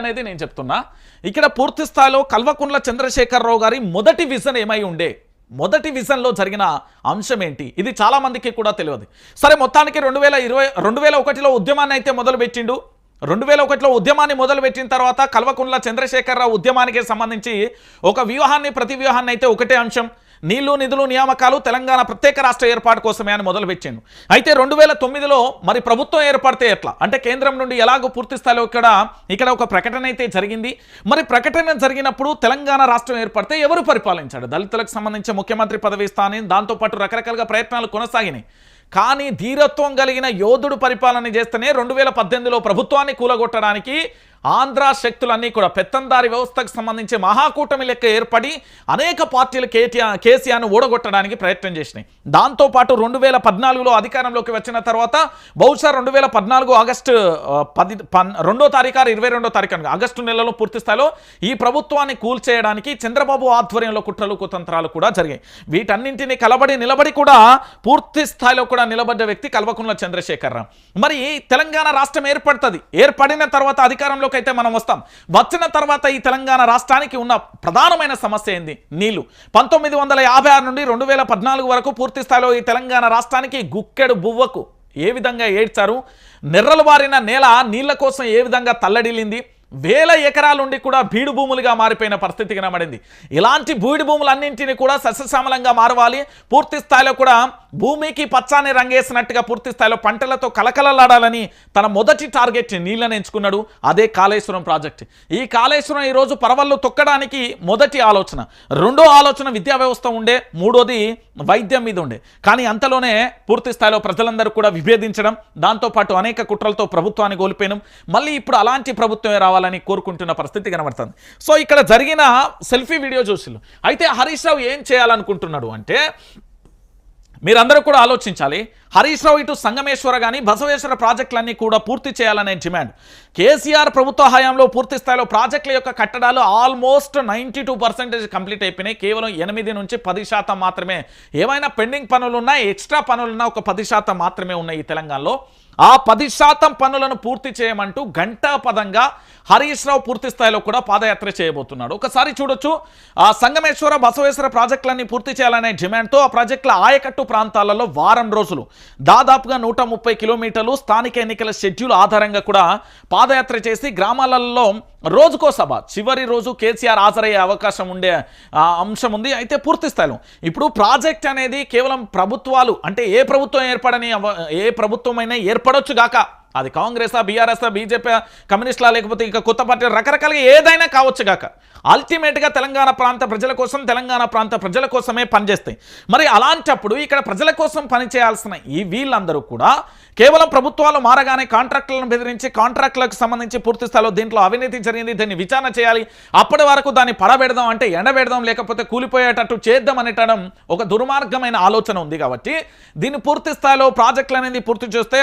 అనేది నేను చెప్తున్నా. ఇక్కడ పూర్తి స్థాయిలో కల్వకుంట్ల చంద్రశేఖరరావు గారి మొదటి విజన్ ఏమై ఉండే మొదటి విజన్లో జరిగిన అంశం ఏంటి? ఇది చాలా మందికి కూడా తెలియదు. సరే మొత్తానికి రెండు వేల ఇరవై రెండు వేల ఒకటిలో ఉద్యమాన్ని అయితే మొదలుపెట్టిండు. రెండు వేల ఒకటిలో ఉద్యమాన్ని మొదలుపెట్టిన తర్వాత కల్వకుంట్ల చంద్రశేఖరరావు ఉద్యమానికి సంబంధించి ఒక వ్యూహాన్ని ప్రతి వ్యూహాన్ని అయితే ఒకటే అంశం. నీళ్ళు నిధులు నియామకాలు తెలంగాణ ప్రత్యేక రాష్ట్ర ఏర్పాటు కోసమే అని మొదలుపెట్టిండు. అయితే రెండు వేల తొమ్మిదిలో మరి ప్రభుత్వం ఏర్పడితే ఎట్లా? అంటే కేంద్రం నుండి ఎలాగో పూర్తి స్థాయిలో ఇక్కడ ఇక్కడ ఒక ప్రకటన అయితే జరిగింది. మరి ప్రకటన జరిగినప్పుడు తెలంగాణ రాష్ట్రం ఏర్పడితే ఎవరు పరిపాలించాడు? దళితులకు సంబంధించి ముఖ్యమంత్రి పదవి ఇస్తానని దాంతోపాటు రకరకాలుగా ప్రయత్నాలు కొనసాగినాయి. కానీ ధీరత్వం కలిగిన యోధుడు పరిపాలన చేస్తేనే రెండు వేల పద్దెనిమిదిలో ప్రభుత్వాన్ని కూలగొట్టడానికి ఆంధ్ర శక్తులన్నీ కూడా పెత్తందారి వ్యవస్థకు సంబంధించి మహాకూటమి లెక్క ఏర్పడి అనేక పార్టీలు కేటీఆర్ కేసీఆర్ను ఓడగొట్టడానికి ప్రయత్నం చేసినాయి. దాంతోపాటు రెండు వేల పద్నాలుగులో అధికారంలోకి వచ్చిన తర్వాత బహుశా రెండు వేల పద్నాలుగు ఆగస్టు పది పన్ రెండో తారీఖు ఇరవై రెండో తారీఖు ఆగస్టు నెలలో పూర్తి స్థాయిలో ఈ ప్రభుత్వాన్ని కూల్చేయడానికి చంద్రబాబు ఆధ్వర్యంలో కుట్రలు కుతంత్రాలు కూడా జరిగాయి. వీటన్నింటినీ కలబడి నిలబడి కూడా పూర్తి స్థాయిలో కూడా నిలబడ్డ వ్యక్తి కల్వకుంట్ల చంద్రశేఖరరావు మరి తెలంగాణ రాష్ట్రం ఏర్పడుతుంది. ఏర్పడిన తర్వాత అధికారంలోకి అయితే మనం వస్తాం. వచ్చిన తర్వాత ఈ తెలంగాణ రాష్ట్రానికి ఉన్న ప్రధానమైన సమస్య ఏంది? నీళ్ళు. పంతొమ్మిది వందల యాభై ఆరు నుండి రెండు వేల పద్నాలుగు వరకు పూర్తి స్థాయిలో ఈ తెలంగాణ రాష్ట్రానికి గుక్కెడు బువ్వకు ఏ విధంగా ఏడ్చారు? నెర్రలు బారిన నేల నీళ్ళ కోసం ఏ విధంగా తల్లడిల్లింది? వేల ఎకరాలుండి కూడా బీడు భూములుగా మారిపోయిన పరిస్థితి కనబడింది ఇలాంటి బీడు భూములన్నింటినీ కూడా సస్యశ్యామలంగా మారవాలి. పూర్తి స్థాయిలో కూడా భూమికి పచ్చాని రంగేసినట్టుగా పూర్తి స్థాయిలో పంటలతో కలకలలాడాలని తన మొదటి టార్గెట్ నీళ్ళని ఎంచుకున్నాడు. అదే కాళేశ్వరం ప్రాజెక్ట్. ఈ కాళేశ్వరం ఈరోజు పరవళ్ళు తొక్కడానికి మొదటి ఆలోచన. రెండో ఆలోచన విద్యా వ్యవస్థ ఉండే మూడోది వైద్యం మీద ఉండే. కానీ అంతలోనే పూర్తి స్థాయిలో ప్రజలందరూ కూడా విభేదించడం దాంతోపాటు అనేక కుట్రలతో ప్రభుత్వాన్ని కోల్పోయినాం. మళ్ళీ ఇప్పుడు అలాంటి ప్రభుత్వమే రావాలి రావాలని కోరుకుంటున్న పరిస్థితి కనబడుతుంది. సో ఇక్కడ జరిగిన సెల్ఫీ వీడియో చూసిల్లు అయితే హరీష్ రావు ఏం చేయాలనుకుంటున్నాడు అంటే మీరందరూ కూడా ఆలోచించాలి. హరీష్ రావు ఇటు సంగమేశ్వర కానీ బసవేశ్వర ప్రాజెక్టులన్నీ కూడా పూర్తి చేయాలనే డిమాండ్. కేసీఆర్ ప్రభుత్వ హయాంలో పూర్తి స్థాయిలో ప్రాజెక్టుల యొక్క కట్టడాలు almost ninety two percentage complete అయిపోయినాయి. కేవలం ఎనిమిది నుంచి పది శాతం మాత్రమే. ఏమైనా పెండింగ్ పనులున్నా ఎక్స్ట్రా పనులున్నా ఒక పది శాతం మాత్రమే ఉన్నాయి ఈ తెలంగాణలో. ఆ పది శాతం పనులను పూర్తి చేయమంటూ ఘంటాపదంగా హరీష్ రావు పూర్తి స్థాయిలో కూడా పాదయాత్ర చేయబోతున్నాడు. ఒకసారి చూడొచ్చు ఆ సంగమేశ్వర బసవేశ్వర ప్రాజెక్టులన్నీ పూర్తి చేయాలనే డిమాండ్తో ఆ ప్రాజెక్టుల ఆయకట్టు ప్రాంతాలలో వారం రోజులు దాదాపుగా నూట ముప్పై కిలోమీటర్లు స్థానిక ఎన్నికల షెడ్యూల్ ఆధారంగా కూడా పాదయాత్ర చేసి గ్రామాలలో రోజుకో సభ చివరి రోజు కేసీఆర్ హాజరయ్యే అవకాశం ఉండే అంశం ఉంది. అయితే పూర్తి స్థాయిలో ఇప్పుడు ప్రాజెక్ట్ అనేది కేవలం ప్రభుత్వాలు అంటే ఏ ప్రభుత్వం ఏర్పడని అవ- ఏ ప్రభుత్వమైనా ఏర్పడొచ్చు గాక. అది కాంగ్రెసా బీఆర్ఎస్ బీజేపీ కమ్యూనిస్టులా లేకపోతే ఇంకా కొత్త పార్టీ రకరకాలుగా ఏదైనా కావచ్చు కాక అల్టిమేట్గా తెలంగాణ ప్రాంత ప్రజల కోసం తెలంగాణ ప్రాంత ప్రజల కోసమే పనిచేస్తాయి. మరి అలాంటప్పుడు ఇక్కడ ప్రజల కోసం పనిచేయాల్సిన ఈ వీళ్ళందరూ కూడా కేవలం ప్రభుత్వాలు మారగానే కాంట్రాక్టులను బెదిరించి కాంట్రాక్టులకు సంబంధించి పూర్తి స్థాయిలో దీంట్లో అవినీతి జరిగింది దీన్ని విచారణ చేయాలి. అప్పటి వరకు దాన్ని పడబెడదాం అంటే ఎండబెడదాం లేకపోతే కూలిపోయేటట్టు చేద్దాం అనేటడం ఒక దుర్మార్గమైన ఆలోచన ఉంది కాబట్టి దీన్ని పూర్తి స్థాయిలో ప్రాజెక్టులు అనేది పూర్తి చేస్తే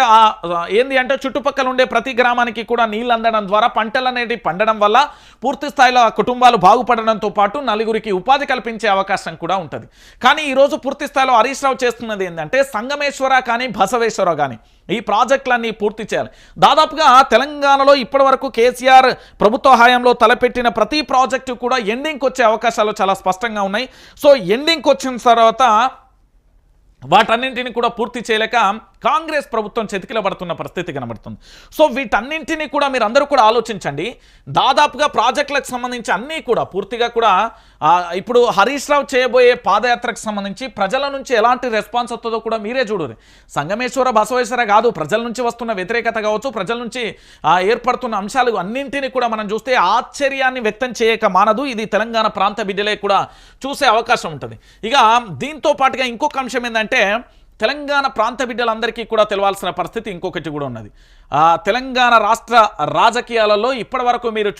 ఏంది అంటే చుట్టుపక్కల ఉండే ప్రతి గ్రామానికి కూడా నీళ్ళు అందడం ద్వారా పంటలు అనేవి పండడం వల్ల పూర్తి స్థాయిలో ఆ కుటుంబాలు బాగుపడడంతో పాటు నలుగురికి ఉపాధి కల్పించే అవకాశం కూడా ఉంటుంది. కానీ ఈరోజు పూర్తి స్థాయిలో హరీష్ రావు చేస్తున్నది ఏంటంటే సంగమేశ్వర కానీ బసవేశ్వర కానీ ఈ ప్రాజెక్టులన్నీ పూర్తి చేయాలి. దాదాపుగా తెలంగాణలో ఇప్పటి వరకు కేసీఆర్ ప్రభుత్వ హయాంలో తలపెట్టిన ప్రతి ప్రాజెక్టు కూడా ఎండింగ్కి వచ్చే అవకాశాలు చాలా స్పష్టంగా ఉన్నాయి. సో ఎండింగ్కి వచ్చిన తర్వాత వాటన్నింటిని కూడా పూర్తి చేయలేక కాంగ్రెస్ ప్రభుత్వం పడుతున్న పరిస్థితి కనబడుతుంది. సో వీటన్నింటినీ కూడా మీరు అందరూ కూడా ఆలోచించండి. దాదాపుగా ప్రాజెక్టులకు సంబంధించి అన్నీ కూడా పూర్తిగా కూడా ఇప్పుడు హరీష్ రావు చేయబోయే పాదయాత్రకు సంబంధించి ప్రజల నుంచి ఎలాంటి రెస్పాన్స్ వస్తుందో కూడా మీరే చూడరు. సంగమేశ్వర బసవేశ్వర కాదు ప్రజల నుంచి వస్తున్న వ్యతిరేకత కావచ్చు ప్రజల నుంచి ఏర్పడుతున్న అంశాలు అన్నింటినీ కూడా మనం చూస్తే ఆశ్చర్యాన్ని వ్యక్తం చేయక మానదు. ఇది తెలంగాణ ప్రాంత బిడ్డలే కూడా చూసే అవకాశం ఉంటుంది. ఇక దీంతో పాటుగా ఇంకొక అంశం ఏంటంటే తెలంగాణ ప్రాంత బిడ్డలందరికీ కూడా తెలవాల్సిన పరిస్థితి ఇంకొకటి కూడా ఉన్నది. ఆ, తెలంగాణ రాష్ట్ర రాజకీయాలలో ఇప్పటి మీరు చూ